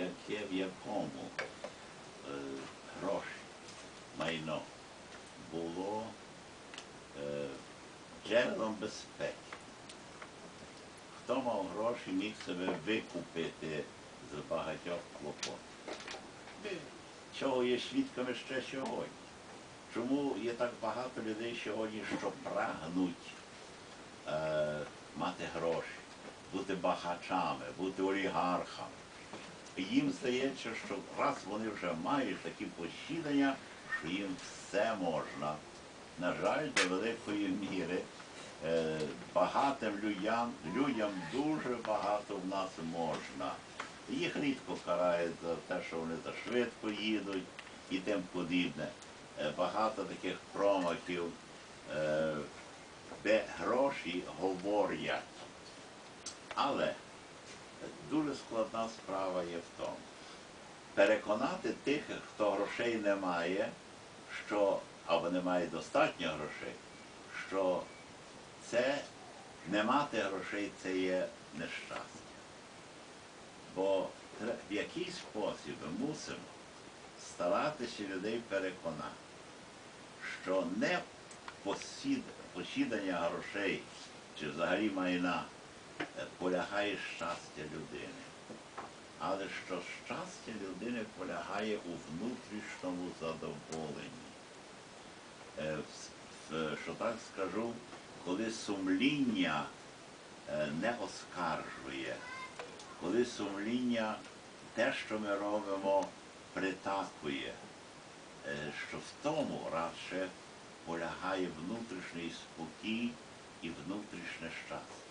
життя, в якому е, гроші, майно було е, джерелом безпеки. Хто мав гроші, міг себе викупити з багатьох клопот. Чого є свідками ще сьогодні? Чому є так багато людей сьогодні, що прагнуть е, мати гроші, бути багачами, бути олігархами? Їм здається, що раз вони вже мають такі посідання, що їм все можна. На жаль, до великої міри е, багатим людям, людям дуже багато в нас можна. Їх рідко карають за те, що вони зашвидко їдуть і тим подібне. Е, Багато таких промахів, е, де гроші говорять. Але дуже складна справа є в тому. Переконати тих, хто грошей не має, що або не має достатньо грошей, що це не мати грошей це є нещастя. Бо в який спосіб ми мусимо старатися людей переконати, що не посід, посідання грошей чи взагалі майна полягає щастя людини, але що щастя людини полягає у внутрішньому задоволенні. Е, Що так скажу, коли сумління е, не оскаржує, коли сумління те, що ми робимо, притакує, е, що в тому радше полягає внутрішній спокій і внутрішнє щастя.